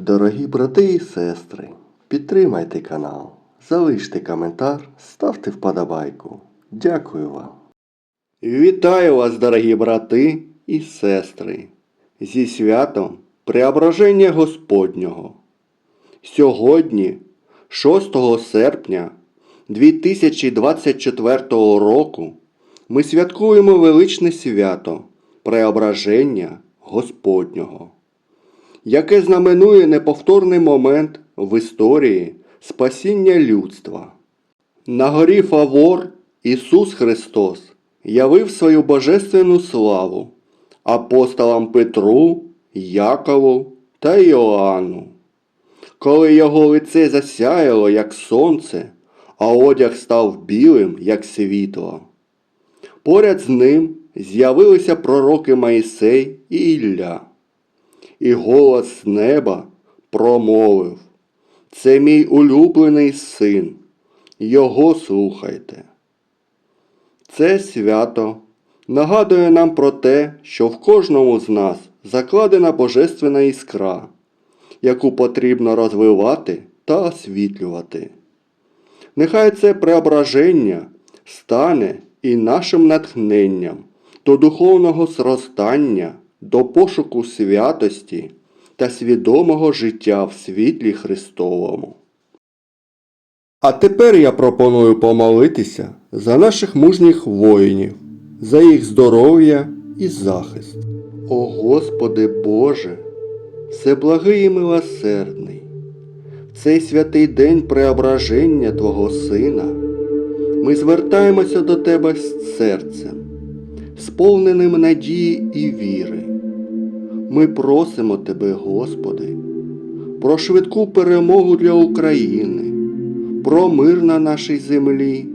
Дорогі брати і сестри, підтримайте канал, залиште коментар, ставте вподобайку. Дякую вам. Вітаю вас, дорогі брати і сестри, зі святом Преображення Господнього. Сьогодні, 6 серпня 2024 року, ми святкуємо величне свято Преображення Господнього яке знаменує неповторний момент в історії спасіння людства. На горі Фавор Ісус Христос явив свою божественну славу апостолам Петру, Якову та Іоанну. Коли його лице засяяло, як сонце, а одяг став білим, як світло. Поряд з ним з'явилися пророки Моїсей і Ілля і голос неба промовив Це мій улюблений син, його слухайте. Це свято нагадує нам про те, що в кожному з нас закладена божественна іскра, яку потрібно розвивати та освітлювати. Нехай це преображення стане і нашим натхненням до духовного зростання до пошуку святості та свідомого життя в світлі Христовому. А тепер я пропоную помолитися за наших мужніх воїнів, за їх здоров'я і захист. О Господи Боже, всеблагий і милосердний, в цей святий день преображення Твого Сина ми звертаємося до Тебе з серцем сповненим надії і віри. Ми просимо Тебе, Господи, про швидку перемогу для України, про мир на нашій землі,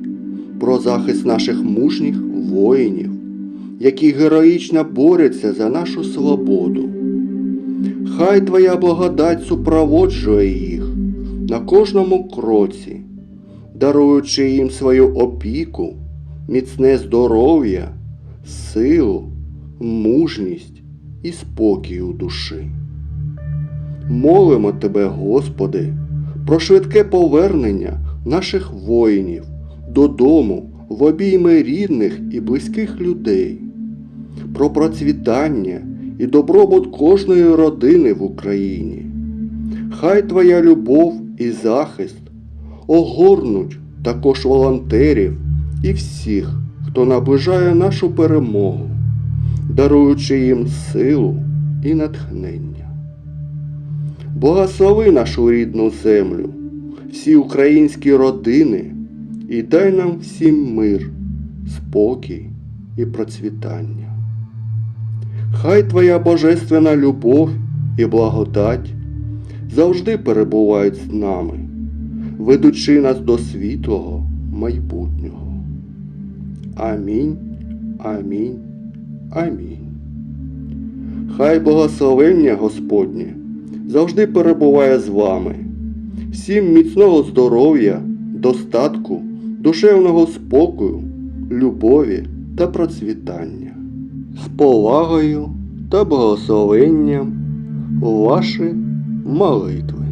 про захист наших мужніх воїнів, які героїчно борються за нашу свободу. Хай Твоя благодать супроводжує їх на кожному кроці, даруючи їм свою опіку, міцне здоров'я силу, мужність і спокій у душі. Молимо Тебе, Господи, про швидке повернення наших воїнів додому в обійми рідних і близьких людей, про процвітання і добробут кожної родини в Україні. Хай Твоя любов і захист огорнуть також волонтерів і всіх, хто наближає нашу перемогу, даруючи їм силу і натхнення. Благослови нашу рідну землю, всі українські родини і дай нам всім мир, спокій і процвітання. Хай Твоя божественна любов і благодать завжди перебувають з нами, ведучи нас до світлого майбутнього. Амінь, амінь, амінь. Хай благословення Господнє завжди перебуває з вами, всім міцного здоров'я, достатку, душевного спокою, любові та процвітання. З повагою та благословенням ваші молитви.